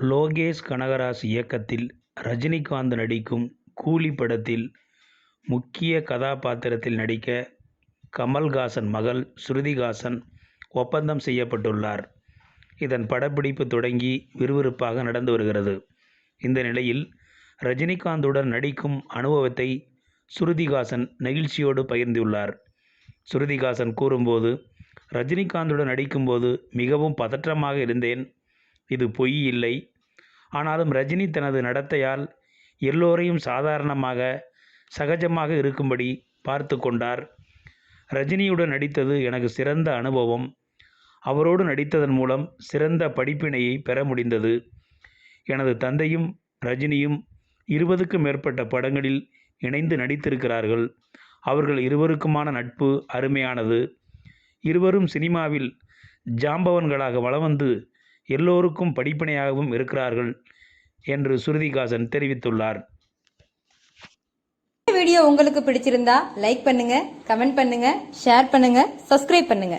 லோகேஷ் கனகராஜ் இயக்கத்தில் ரஜினிகாந்த் நடிக்கும் கூலி படத்தில் முக்கிய கதாபாத்திரத்தில் நடிக்க கமல்ஹாசன் மகள் ஸ்ருதிஹாசன் ஒப்பந்தம் செய்யப்பட்டுள்ளார். இதன் படப்பிடிப்பு தொடங்கி விறுவிறுப்பாக நடந்து வருகிறது. இந்த நிலையில் ரஜினிகாந்துடன் நடிக்கும் அனுபவத்தை ஸ்ருதிஹாசன் நெகிழ்ச்சியோடு பகிர்ந்துள்ளார். ஸ்ருதிஹாசன் கூறும்போது, ரஜினிகாந்துடன் நடிக்கும்போது மிகவும் பதற்றமாக இருந்தேன். இது பொய் இல்லை. ஆனாலும் ரஜினி தனது நடத்தையால் எல்லோரையும் சாதாரணமாக, சகஜமாக இருக்கும்படி பார்த்து கொண்டார். ரஜினியுடன் நடித்தது எனக்கு சிறந்த அனுபவம். அவரோடு நடித்ததன் மூலம் சிறந்த படிப்பினையை பெற முடிந்தது. எனது தந்தையும் ரஜினியும் இருபதுக்கும் மேற்பட்ட படங்களில் இணைந்து நடித்திருக்கிறார்கள். அவர்கள் இருவருக்குமான நட்பு அருமையானது. இருவரும் சினிமாவில் ஜாம்பவன்களாக வலம் வந்து எல்லோருக்கும் படிப்பினையாகவும் இருக்கிறார்கள் என்று சுருதிகாசன் தெரிவித்துள்ளார். வீடியோ உங்களுக்கு பிடிச்சிருந்தா லைக் பண்ணுங்க கமெண்ட் பண்ணுங்க ஷேர் பண்ணுங்க சப்ஸ்கிரைப் பண்ணுங்க